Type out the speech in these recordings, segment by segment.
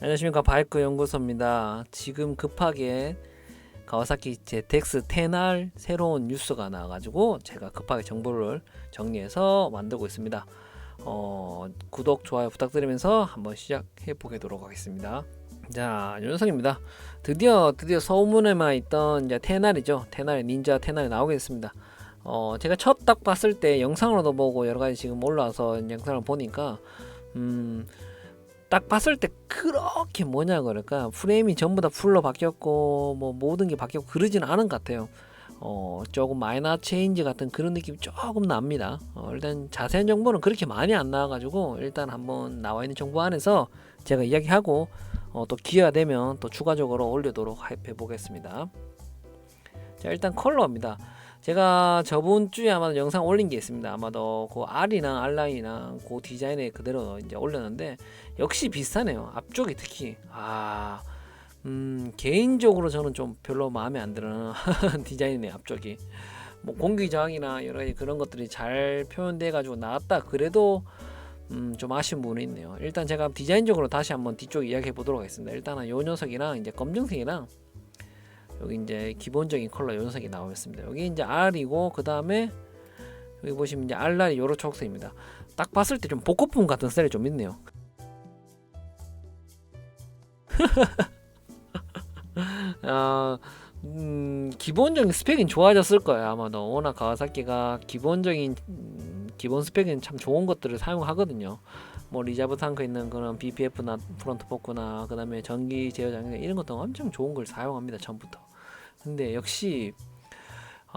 안녕하십니까 바이크 연구소입니다. 지금 급하게 가와사키 ZX 10R 새로운 뉴스가 나와가지고 제가 급하게 정보를 정리해서 만들고 있습니다. 어, 구독 좋아요 부탁드리면서 한번 시작해 보도록 하겠습니다. 자 윤성입니다. 드디어 드디어 소문에만 있던 이제 10R이죠. 10R 닌자 10R 나오게 됐습니다. 어, 제가 첫 딱 봤을 때 영상으로도 보고 여러 가지 지금 올라와서 영상을 보니까 음. 딱 봤을 때 그렇게 뭐냐 그럴까 프레임이 전부 다 풀로 바뀌었고 뭐 모든 게 바뀌었고 그러지는 않은 것 같아요. 어 조금 마이너 체인지 같은 그런 느낌이 조금 납니다. 어, 일단 자세한 정보는 그렇게 많이 안 나와가지고 일단 한번 나와 있는 정보 안에서 제가 이야기하고 어, 또 기회가 되면 또 추가적으로 올리도록 해보겠습니다. 자 일단 컬러입니다. 제가 저번 주에 아마도 영상 올린 게 있습니다. 아마도 그 R이나 R라인이나 그 디자인에 그대로 이제 올렸는데 역시 비슷하네요. 앞쪽이 특히 아, 음, 개인적으로 저는 좀 별로 마음에 안 드는 디자인이네요. 앞쪽이 뭐 공기 저항이나 여러 가지 그런 것들이 잘 표현돼 가지고 나왔다. 그래도 음, 좀 아쉬운 부분이 있네요. 일단 제가 디자인적으로 다시 한번 뒤쪽 이야기해 보도록 하겠습니다. 일단은 요 녀석이랑 이제 검정색이랑 여기 이제 기본적인 컬러 요 녀석이 나오겠습니다. 여기 이제 R이고 그 다음에 여기 보시면 이제 R날이 요런 초록색입니다. 딱 봤을 때 좀 복고풍 같은 스타일이 좀 있네요. 어, 음, 기본적인 스펙은 좋아졌을 거예요 아마도 워낙 가와사키가 기본적인 음, 기본 스펙은 참 좋은 것들을 사용하거든요 뭐 리자브 탱크 있는 그런 BPF나 프론트 포크나 그 다음에 전기 제어 장치 이런 것도 엄청 좋은 걸 사용합니다 처음부터 근데 역시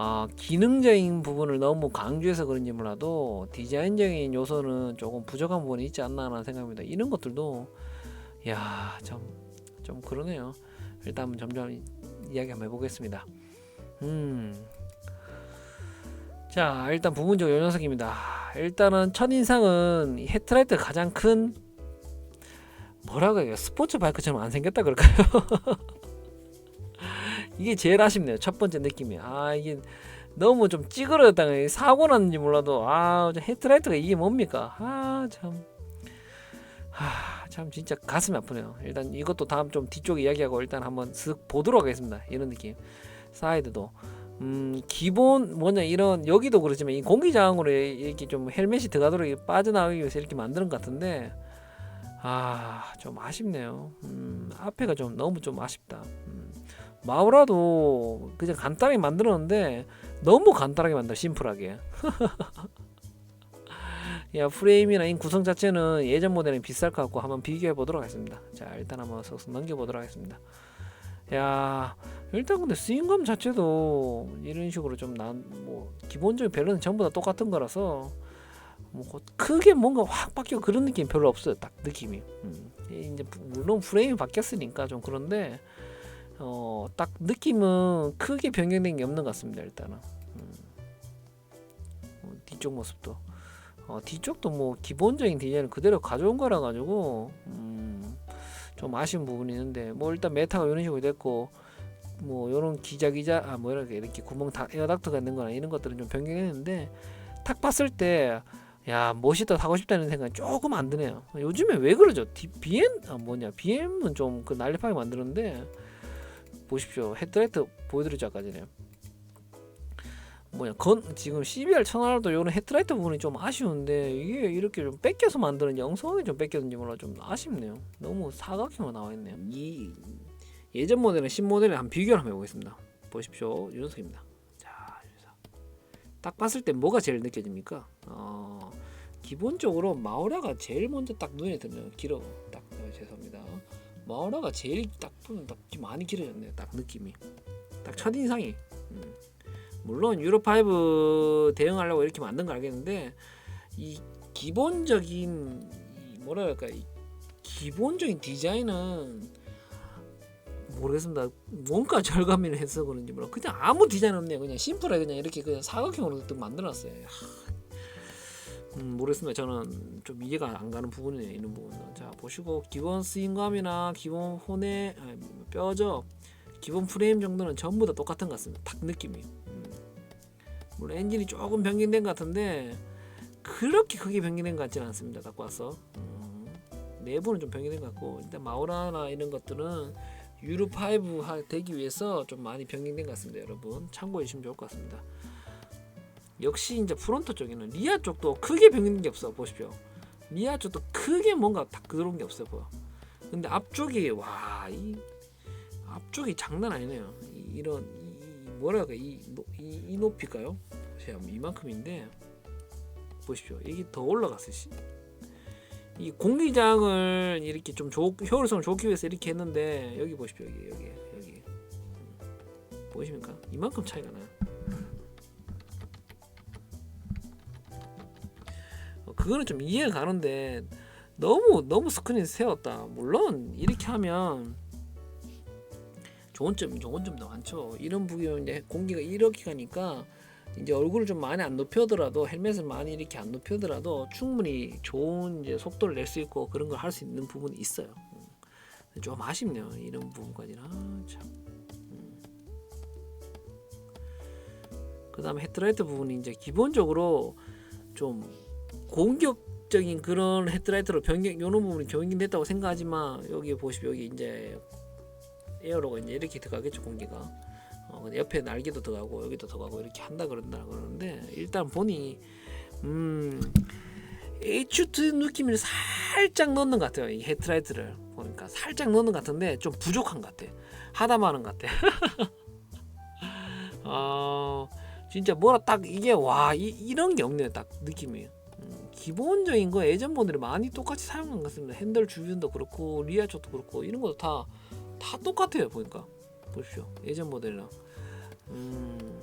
아, 기능적인 부분을 너무 강조해서 그런지 몰라도 디자인적인 요소는 조금 부족한 부분이 있지 않나 하는 생각입니다 이런 것들도 야 참 좀 그러네요 일단 점점 이야기 한번 해보겠습니다. 음. 자, 일단 부분적으로 요 녀석입니다. 일단은 첫 인상은 헤드라이트 가장 큰 뭐라고 해요? 스포츠 바이크처럼 안 생겼다 그럴까요? 이게 제일 아쉽네요. 첫 번째 느낌이. 아, 이게 너무 좀 찌그러졌다가 사고 났는지 몰라도 아, 헤드라이트가 이게 뭡니까? 아, 참. 하, 참 진짜 가슴이 아프네요. 일단 이것도 다음 좀 뒤쪽에 이야기하고 일단 한번 쓱 보도록 하겠습니다. 이런 느낌. 사이드도 음 기본 뭐냐 이런 여기도 그렇지만 이 공기 저항으로 이렇게 좀 헬멧이 들어가도록 빠져나가기 위해서 이렇게 만드는 것 같은데 아 좀 아쉽네요. 음 앞에가 좀 너무 좀 아쉽다. 음, 마우라도 그냥 간단하게 만들었는데 너무 간단하게 만들어 심플하게. 야 프레임이나 이 구성 자체는 예전 모델은 비쌀 것 같고 한번 비교해 보도록 하겠습니다. 자 일단 한번 쏙 넘겨 보도록 하겠습니다. 야 일단 근데 스윙감 자체도 이런 식으로 좀 난 뭐 기본적인 밸런스 전부 다 똑같은 거라서 뭐 크게 뭔가 확 바뀌고 그런 느낌 별로 없어요. 딱 느낌이. 음. 이제 물론 프레임이 바뀌었으니까 좀 그런데 어 딱 느낌은 크게 변경된 게 없는 것 같습니다. 일단은 음. 어, 뒤쪽 모습도. 어, 뒤쪽도 뭐 기본적인 디자인을 그대로 가져온 거라 가지고 음, 좀 아쉬운 부분이 있는데 뭐 일단 메타가 이런 식으로 됐고 뭐 이런 기자기자 아 뭐 이렇게 이렇게 구멍 다 에어닥터가 있는 거나 이런 것들은 좀 변경했는데 탁 봤을 때 야 멋있다 사고 싶다는 생각이 조금 안 드네요. 요즘에 왜 그러죠? 디, BM 아 뭐냐 BM은 좀그 날렵하게 만드는데 보십시오 헤드라이트 보여드리죠 아까 전에 뭐냐 건 지금 CBR 천하도 요런 헤드라이트 부분이 좀 아쉬운데 이게 이렇게 좀 뺏겨서 만드는 영성이 좀 뺏겼는지 몰라 좀 아쉽네요. 너무 사각형으로 나와 있네요. 이 예전 모델은 신 모델을 한 비교를 한번 해보겠습니다. 보십시오, 이 녀석입니다. 자, 이 녀석. 딱 봤을 때 뭐가 제일 느껴집니까? 어, 기본적으로 마우라가 제일 먼저 딱 눈에 드네요. 길어, 딱 어, 죄송합니다. 마우라가 제일 딱 보면 딱 많이 길어졌네요. 딱 느낌이, 딱 첫 인상이. 음. 물론 유로 5 대응하려고 이렇게 만든 거 알겠는데 이 기본적인 이 뭐라 할까 이 기본적인 디자인은 모르겠습니다. 뭔가 절감을 해서 그런지 몰라. 그냥 아무 디자인 없네요. 그냥 심플하게 그냥 이렇게 그냥 사각형으로 딱 만들었어요. 음, 모르겠습니다. 저는 좀 이해가 안 가는 부분이네요. 이런 부분은. 자 보시고 기본 스윙감이나 기본 혼의 아니, 뼈죠. 기본 프레임 정도는 전부 다 똑같은 것 같습니다. 딱 느낌이. 음. 물론 엔진이 조금 변경된 것 같은데 그렇게 크게 변경된 것 같지는 않습니다. 갖고 와서 음, 내부는 좀 변경된 것 같고 일단 마우라나 이런 것들은 유로 5 하- 되기 위해서 좀 많이 변경된 것 같습니다. 여러분 참고해 주시면 좋을 것 같습니다. 역시 이제 프론트 쪽에는 리아 쪽도 크게 변경된 게 없어 보십시오. 리아 쪽도 크게 뭔가 딱 그런 게 없어 보여. 근데 앞쪽이 와 이 앞쪽이 장난 아니네요. 이, 이 뭐랄까 이, 노- 이, 이 높이가요? 이만큼인데 보십시오. 이게 더 올라갔어요. 씨. 이 공기장을 이렇게 좀 좋, 효율성을 좋기 위해서 이렇게 했는데 여기 보십시오. 여기 여기 여기 음. 보이십니까? 이만큼 차이가 나요. 그거는 좀 이해가 가는데 너무 너무 스크린 세웠다. 물론 이렇게 하면 좋은 점 좋은 점도 많죠. 이런 부분 이제 공기가 이렇게 가니까 이제 얼굴을 좀 많이 안 높여더라도 헬멧을 많이 이렇게 안 높여더라도 충분히 좋은 이제 속도를 낼 수 있고 그런 걸 할 수 있는 부분이 있어요. 음. 좀 아쉽네요. 이런 부분까지는 아, 참. 음. 그다음에 헤드라이트 부분이 이제 기본적으로 좀 공격적인 그런 헤드라이트로 변경 요런 부분이 변경됐다고 생각하지만 여기 보시면 여기 이제 에어로가 이제 이렇게 들어가겠죠 공기가. 어, 근데 옆에 날개도 들어가고 여기도 들어가고 이렇게 한다 그런다 그러는데 일단 보니 음 H2 느낌을 살짝 넣는 것 같아요 이 헤드라이트를. 보니까 살짝 넣는 것 같은데 좀 부족한 것 같아. 하다 마는 것 같아. 어 진짜 뭐라 딱 이게 와 이, 이런 게 없네요 딱 느낌이. 음, 기본적인 거 예전 모델이 많이 똑같이 사용한 것 같습니다. 핸들 주변도 그렇고 리아 쪽도 그렇고 이런 것도 다 다 똑같아요 보니까. 보십시오. 예전 모델이랑. 음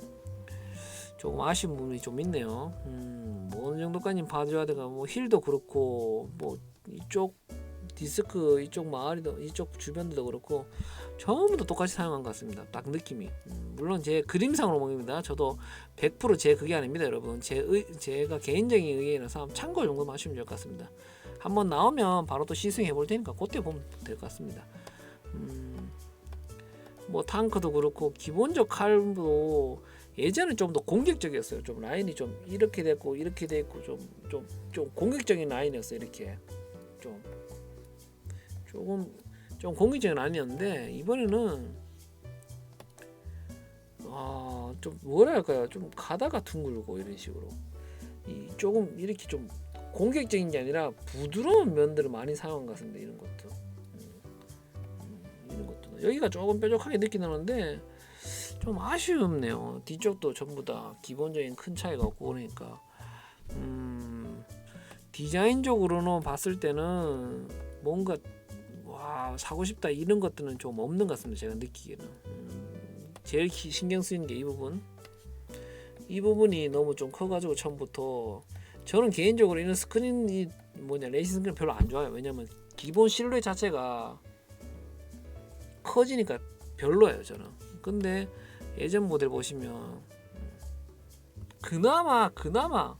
조금 아쉬운 부분이 좀 있네요. 음 뭐 어느 정도까지 봐줘야 될까 뭐 힐도 그렇고 뭐 이쪽 디스크 이쪽 마을이도 이쪽 주변도 그렇고 다 똑같이 사용한 것 같습니다. 딱 느낌이. 음, 물론 제 그림상으로 보입니다. 저도 100%제 그게 아닙니다 여러분. 제 의, 제가 개인적인 의견이라서 참고 정도만 하시면 될 것 같습니다. 한번 나오면 바로 또 시승해 볼 테니까 그때 보면 될 것 같습니다. 음, 뭐 탱크도 그렇고 기본적 칼도 예전엔 좀더 공격적이었어요. 좀 라인이 좀 이렇게 됐고 이렇게 됐고 좀 좀 좀 공격적인 라인이었어요. 이렇게. 좀 조금 좀 공격적인 라인이었는데 이번에는 아좀 뭐랄까요 좀 가다가 둥글고 이런 식으로 이 조금 이렇게 좀 공격적인 게 아니라 부드러운 면들을 많이 사용한 것 같습니다. 이런 것도. 이런 것도 여기가 조금 뾰족하게 느끼는데 좀 아쉬움네요. 뒤쪽도 전부 다 기본적인 큰 차이가 없고 그러니까 음, 디자인적으로는 봤을 때는 뭔가 와 사고 싶다 이런 것들은 좀 없는 것 같습니다. 제가 느끼기에는 음, 제일 기- 신경 쓰이는 게 이 부분 이 부분이 너무 좀 커가지고 처음부터 저는 개인적으로 이런 스크린이 뭐냐 레이싱 스크린 별로 안 좋아요. 왜냐면 기본 실루엣 자체가 커지니까 별로예요 저는 근데 예전 모델 보시면 음, 그나마 그나마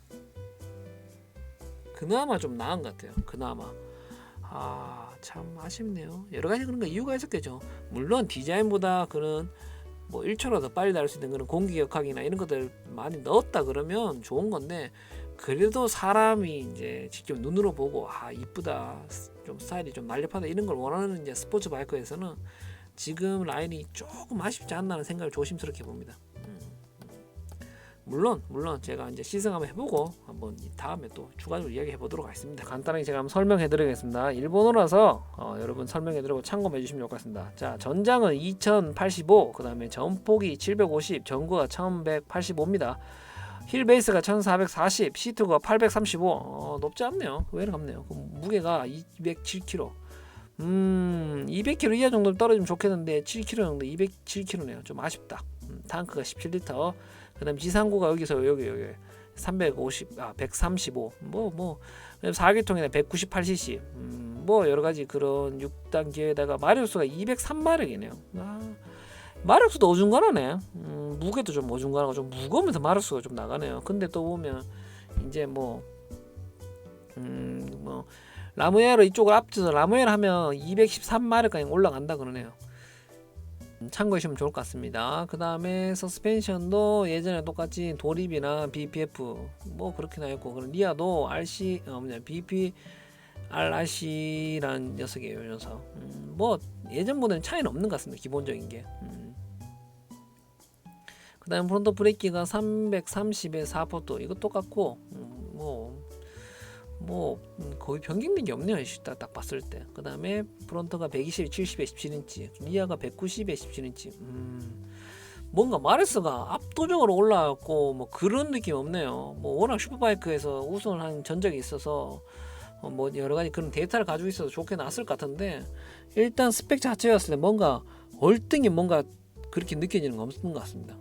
그나마 좀 나은 것 같아요 그나마 아 참 아쉽네요 여러 가지 그런 거 이유가 있었겠죠 물론 디자인보다 그런 뭐 1초라도 빨리 날 수 있는 그런 공기격하기나 이런 것들 많이 넣었다 그러면 좋은 건데 그래도 사람이 이제 직접 눈으로 보고 아 이쁘다 좀 스타일이 좀 날렵하다 이런 걸 원하는 이제 스포츠 바이크에서는 지금 라인이 조금 아쉽지 않나는 생각을 조심스럽게 봅니다. 음. 물론 물론 제가 이제 시승 한번 해보고 한번 이 다음에 또 추가적으로 이야기해 보도록 하겠습니다. 간단하게 제가 한번 설명해 드리겠습니다. 일본어라서 어, 여러분 설명해 드리고 참고해 주시면 좋을 것 같습니다. 자 전장은 2085, 그 다음에 전폭이 750, 전구가 1185입니다. 힐 베이스가 1440, 시트가 835, 어, 높지 않네요. 의외로 높네요. 그 무게가 207kg. 음, 200kg 이하 정도 떨어지면 좋겠는데 7kg 정도 207kg네요. 좀 아쉽다. 음, 탱크가 17리터. 그다음 지상고가 여기서 여기 여기 350, 아 135. 뭐 뭐 4기통이나 198cc. 음, 뭐 여러 가지 그런 6단 기어에다가 마력수가 203마력이네요. 아, 마력수도 어중간하네. 음, 무게도 좀 어중간하고 좀 무거우면서 마력수가 좀 나가네요. 근데 또 보면 이제 뭐 음, 뭐 라무에로 이쪽을 앞서서 라무에를 하면 213마력까지 올라간다 그러네요. 참고하시면 좋을 것 같습니다. 그 다음에 서스펜션도 예전에 똑같이 도립이나 BPF 뭐 그렇게 나왔고 그리고 리아도 RC 어 뭐냐 BP RRC라는 녀석이에요, 이 녀석. 음, 뭐 예전보다는 차이는 없는 것 같습니다. 기본적인 게. 음. 그 다음 프론트 브레이크가 330에 4포트 이거 똑같고 음, 뭐. 뭐 음, 거의 변경된 게 없네요. 이 딱, 딱 봤을 때. 그 다음에 프론트가 120에 70에 17인치, 리아가 190에 17인치. 음, 뭔가 마르스가 압도적으로 올라왔고 뭐 그런 느낌 없네요. 뭐 워낙 슈퍼바이크에서 우승을 한 전적이 있어서 어, 뭐 여러 가지 그런 데이터를 가지고 있어서 좋게 나왔을 것 같은데 일단 스펙 자체였을 때 뭔가 얼등이 뭔가 그렇게 느껴지는 건 없는 것 같습니다.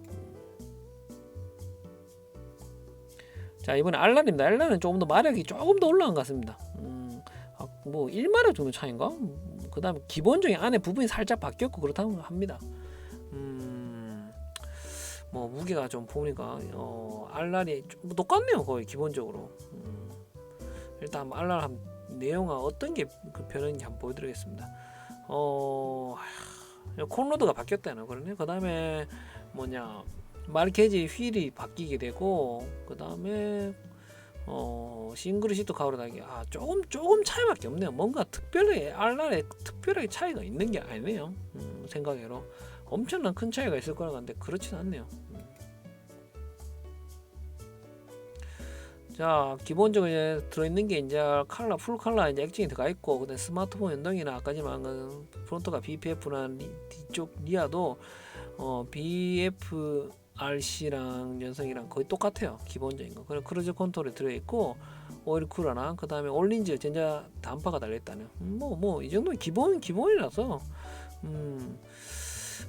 자 이번에 알란입니다. 알란은 조금 더 마력이 조금 더 올라간 것 같습니다. 음, 아, 뭐 1마력 정도 차인가? 그 다음 기본적인 안에 부분이 살짝 바뀌었고 그렇다고 합니다. 음, 뭐 무게가 좀 보니까 어, 알란이 좀 똑같네요 거의 기본적으로. 음, 일단 알란 한 내용은 어떤 게그 변했는지 한번 보여드리겠습니다. 어, 하, 콘로드가 바뀌었다는 그러네. 그 다음에 뭐냐 마르케지 휠이 바뀌게 되고 그 다음에 어 싱글 시트 가오로 나기 아 조금 조금 차이밖에 없네요. 뭔가 특별히 알랄에 특별하게 차이가 있는 게 아니네요. 음, 생각외로 엄청난 큰 차이가 있을 거라 같는데 그렇진 않네요. 음. 자 기본적으로 이제 들어있는 게 이제 칼라 풀 칼라 이제 액정이 들어가 있고 그다음 스마트폰 연동이나 아까지만 그 프론트가 BPF나 뒤쪽 리아도 어 BF RC랑 연성이랑 거의 똑같아요. 기본적인 거. 그리고 크루즈 컨트롤이 들어있고 오일 쿨러랑 그 다음에 올린즈 전자 단파가 달려있다는. 뭐 뭐 이 정도는 기본 기본이라서 음.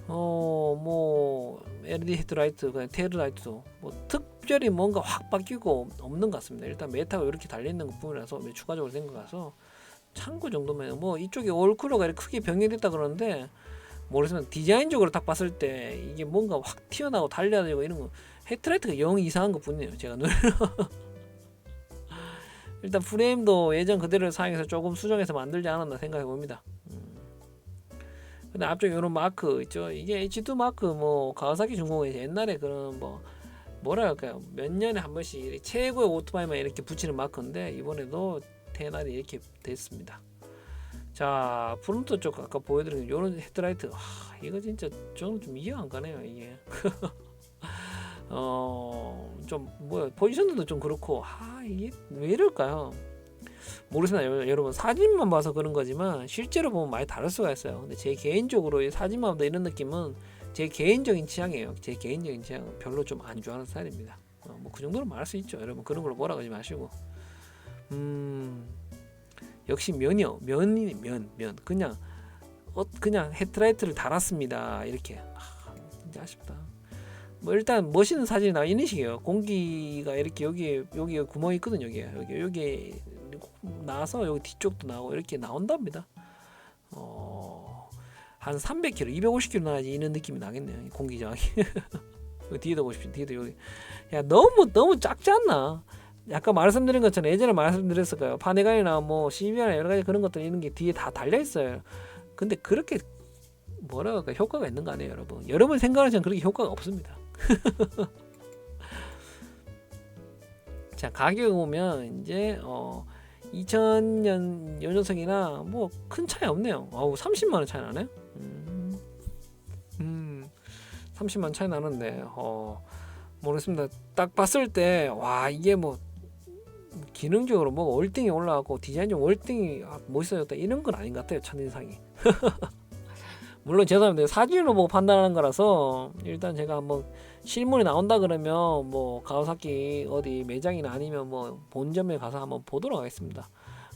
어, 뭐, LED 헤드라이트, 그냥 테일라이트도 뭐 특별히 뭔가 확 바뀌고 없는 것 같습니다. 일단 메타가 이렇게 달려있는 것 뿐이라서 추가적으로 된 것 같아서 참고 정도면 뭐 이쪽에 올쿨러가 이렇게 크게 변경됐다 그러는데 모르겠지만 디자인적으로 딱 봤을 때 이게 뭔가 확 튀어나오고 달려다니고 이런 거 헤드라이트가 영 이상한 것 뿐이에요. 제가 눈 일단 프레임도 예전 그대로 사용해서 조금 수정해서 만들지 않았나 생각해 봅니다. 음. 근데 앞쪽에 이런 마크 있죠. 이게 H2 마크 뭐 가와사키 중공에서 옛날에 그런 뭐 뭐라 할까요? 몇 년에 한 번씩 최고의 오토바이만 이렇게 붙이는 마크인데 이번에도 테날이 이렇게 됐습니다. 자 프론트 쪽 아까 보여드린 요런 헤드라이트. 아, 이거 진짜 저는 좀 이해가 안 가네요 이게. 어좀 뭐야 포지션도 좀 그렇고. 아 이게 왜 이럴까요? 모르시나요? 여러분 사진만 봐서 그런 거지만 실제로 보면 많이 다를 수가 있어요. 근데 제 개인적으로 이 사진만 봐도 이런 느낌은 제 개인적인 취향이에요. 제 개인적인 취향 별로 좀 안 좋아하는 스타일입니다. 어, 뭐그 정도로 말할 수 있죠. 여러분 그런 걸로 뭐라 그러지 마시고. 음 역시 면이요. 면이 면, 면. 그냥 어, 그냥 헤드라이트를 달았습니다. 이렇게. 아, 진짜 아쉽다. 뭐 일단 멋있는 사진이 나 이런 식이에요. 공기가 이렇게 여기 여기 구멍이 있거든 여기 여기 여기 나서 여기 뒤쪽도 나오고 이렇게 나온답니다. 어, 한 300km, 250km 나야지 이런 느낌이 나겠네요. 공기 저항이. 뒤에도 보십시오. 뒤에도 여기. 야 너무 너무 작지 않나? 아까 말씀드린 것처럼 예전에 말씀드렸을 거예요. 파네가이나 뭐 CBR나 여러 가지 그런 것들 이런 게 뒤에 다 달려 있어요. 근데 그렇게 뭐라 할까 효과가 있는 거 아니에요, 여러분? 여러분 생각하시는 그렇게 효과가 없습니다. 자 가격 보면 이제 어 2000년 연료석이나 뭐 큰 차이 없네요. 어우 30만 원 차이 나네. 음, 음 30만 원 차이 나는데 어 모르겠습니다. 딱 봤을 때 와 이게 뭐 기능적으로 뭐 월등히 올라가고 디자인적 월등히 아, 멋있어졌다 이런 건 아닌 것 같아요 첫인상이. 물론 죄송합니다. 사진으로 보고 판단하는 거라서 일단 제가 한번 실물이 나온다 그러면 뭐 가와사키 어디 매장이나 아니면 뭐 본점에 가서 한번 보도록 하겠습니다.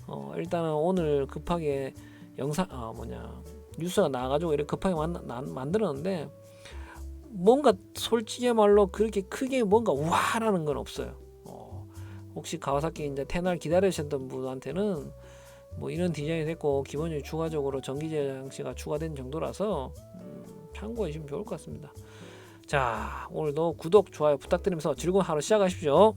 어 일단은 오늘 급하게 영상 아 뭐냐 뉴스가 나와가지고 이렇게 급하게 만, 만들었는데 뭔가 솔직히 말로 그렇게 크게 뭔가 우와라는 건 없어요 혹시 가와사키 이제 테날 기다리셨던 분한테는 뭐 이런 디자인이 됐고 기본적으로 추가적으로 전기제 장치가 추가된 정도라서 음, 참고하시면 좋을 것 같습니다. 자 오늘도 구독 좋아요 부탁드리면서 즐거운 하루 시작하십시오.